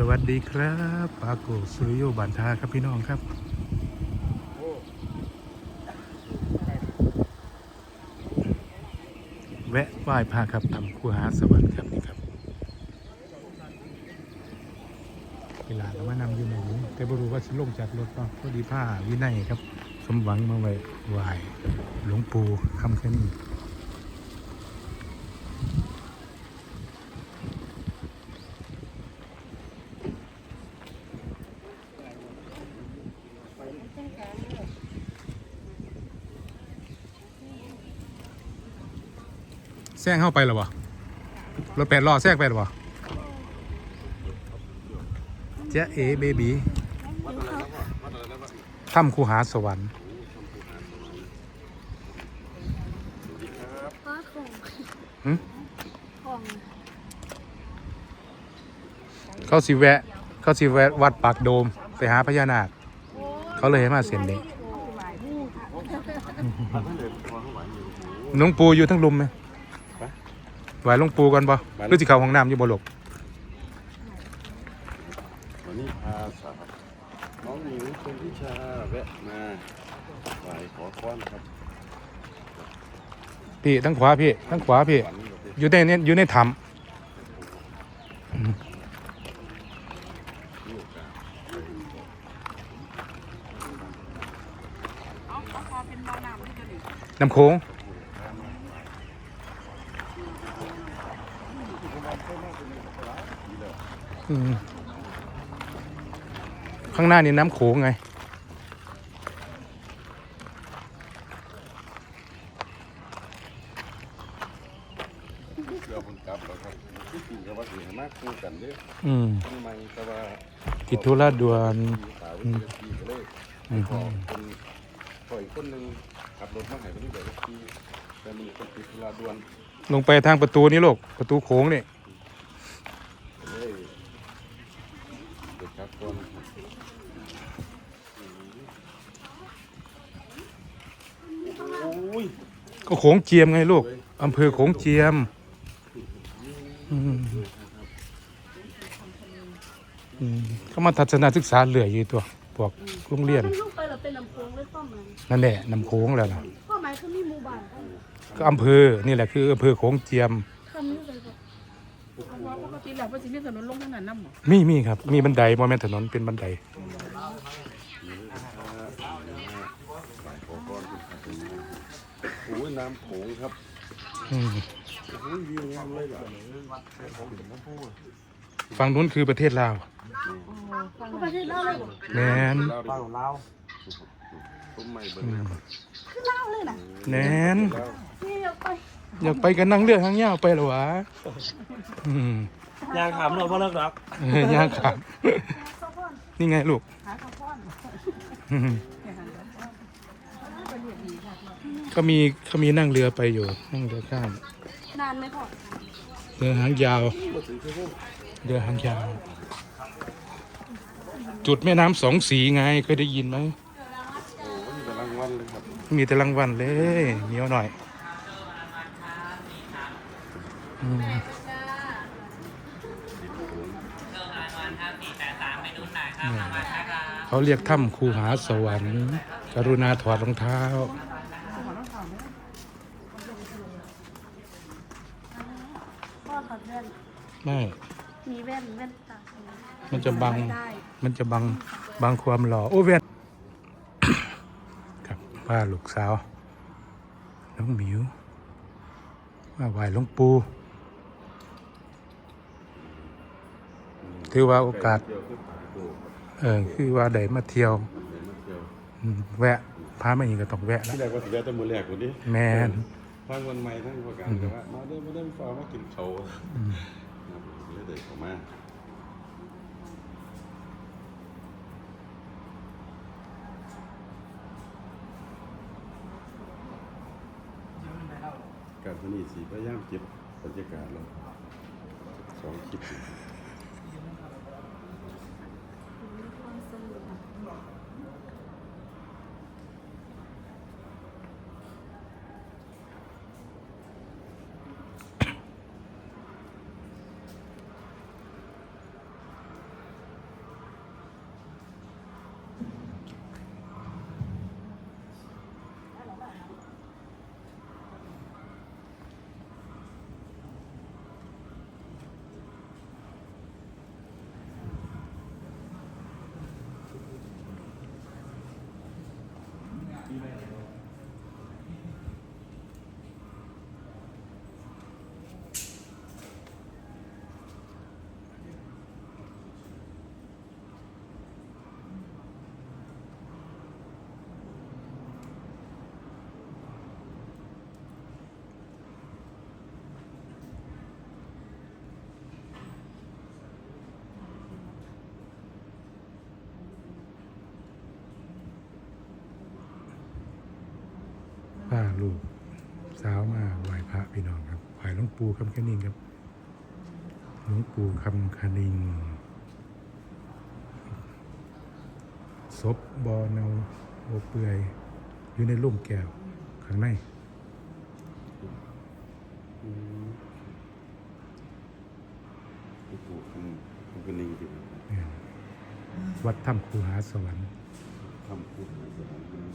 สวัสดีครับปาโกสุริโยบันทาครับพี่น้องครับ แวะไหว้พระครับทำคูหาสวรรค์ครับนี่ครับเวลาก็มานำอยู่หนแต่บรู้ว่าสิลงจากรถป่ะพอดีผ้าวินัยครับ สมหวังมาไว้ไหว้หลวงปู่คำแค่นี้ ซงเข้าไปหรอวะรถแปดล้อแทรกไปหรอวะเจ๊เอเบบีถ้ำคูหาสวรรค์ป้าของหึของเขาสิแวะ เขาสิแวะวัดปากโดม ไปหาพญานาค เขาเลยให้มาเส้นนี้หลวงปูอยู่ทั้งลุมไหม ไหวหลวงปูก่อนบ่หรือสิเข้าห้องน้ำอยู่บ่หลกวันนี้พาสาวน้องหมิวชนทิชาแวะมาไหวขอค้อนครับพี่ทั้งขวาพี่ทั้งขวาพี่ ฝันแบบนี้อยู่ในเนี่ยอยู่ในถ้มีโอกาสำน้ำโค้งอืมข้างหน้านี่น้ำโขงไงเรือคนกลับแล้วครับที่จริง ก็ว่าสิให้มากคู่กันเด้ออืมทำไมแต่ว่าติดธุระด่วนมีสาววิทยาทีก็เลยอืมขอคนขออีกคนหนึงขับรถมาให้คนนี้แบบทีแต่มีคนติดธุระด่วน ลงไปทางประตูนี้ลูกประตูโค้งนี่ ก็เลยเด็กครับคนโอ้ย ก็โขงเจียมไงลูกอำเภอโขงเจียมอืมอืมเขามาทัศนศึกษาเหลืออยู่ตัวพวกโรงเรียนลูกไปเราเป็นลำโพงเลยข้อหมายนั่นแหละนำโค้งแล้วล่ะข้อหมายคือมีหมู่บ้านก็อำเภอนี่แหละคืออำเภอโขงเจียมคำนี้เลยบอกเพราะว่าปกติแล้วเพิ่นสิมีถนนลงทางนั้นนำบ่มีมีครับ มีบันไดโมเมนถนนเป็นบันได ไหวขอค้อนขึ้นมาตรงนี้ โอ้ยน้ำโขงครับอืมโอ้ยวิวงามเลยล่ะฝั่งนู้นคือประเทศลาวเขาประเทศเล่าเลยบอกแมนเล่าดิเล่าต้มใหม่เบิ่งนะคือเล่าเลยนะแมนเล่านี่อยากไปอยากไปกันนั่งเรือทางยาวไปเหรอวะอืมยางขำเราเพราะเลิกรักเออย่างครับสะพอนนี่ไงลูก หาสะพอน อืม เขามีเขามีนั่งเรือไปอยู่ นั่งเรือข้ามนานไหมพ่อเรือหางยาว เรือหางยาว จุดแม่น้ำสองสีไงเคยได้ยินไหมโอ้ยกำลังวันเลยครับมีแต่รางวัลเลยเหนียวหน่อยอืมเขาเรียกถ้ำคูหาสวรรค์ กรุณาถอดรองเท้า พ่อถอดแว่น ไม่ มีแว่นแว่นตามันจะบัง ได้มันจะบังบังความหล่อโอ้เวียน ครับป้าลูกสาวน้องหมิวมาไหว้หลวงปู่ถือว่าโอกาสเที่ยวขึ้นป่าโตครับเออคือว่าได้มาเที่ยวเดินมาเที่ยวอืมแวะพามาอีกก็ต้องแวะแล้วที่แรกว่าสิแวะแต่มื้อแรกกว่านี้แมนฟังวันใหม่ทั้งประการแต่ว่ามาเด้อมาเด้อฟ้ามากินเขาวครับ เลยเด็กออกมาการพนีสีพยายามเก็บบรรยากาศแล้วสองคลิปอยู่ ลูกสาวมาไหว้พระพี่น้องครับไหว้หลวงปู่คำคณิงครับหลวงปู่คำคณิงศพบอเนาโอเปื่อยอยู่ในร่มแก้วข้างในอืมหลวงปู่คำคำกนิงจริงเนี่ยวัดถ้ำคูหาสวรรค์คำพูดของสถานที่ นี่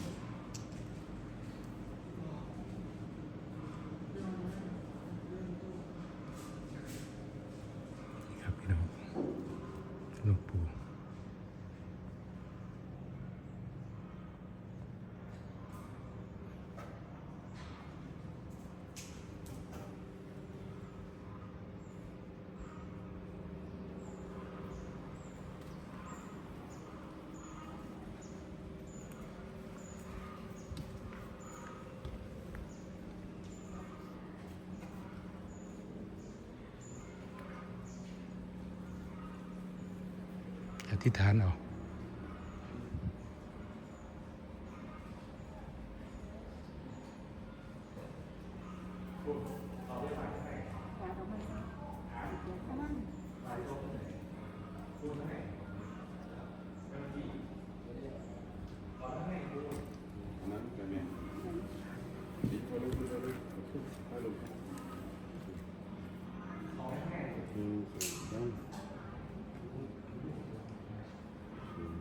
ครับพี่น้องหลวงปู่อ ธิษฐานเอา อันนั้นก็แม่ดีพอรู้พอรู้พอรู้หนึ่ง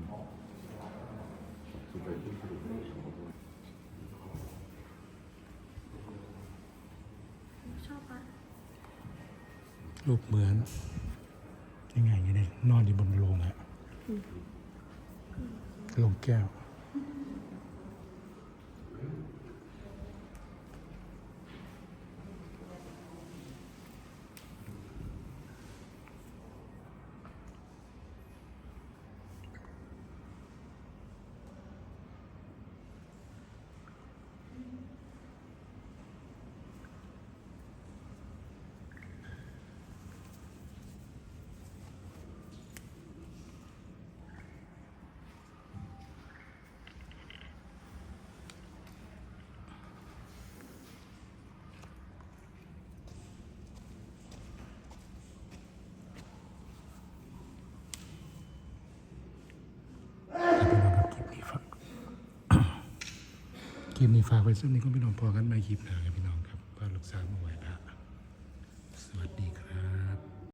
สองสามสุดท้ายที่สุด ชอบปะ รูปเหมือนยังไงอย่างนี้นอนอยู่บนโลงอะโลงแก้ว คลิปนี้ฝากไว้สักนิดก็ไม่น้องพอกันไม่คลิปหนาครับ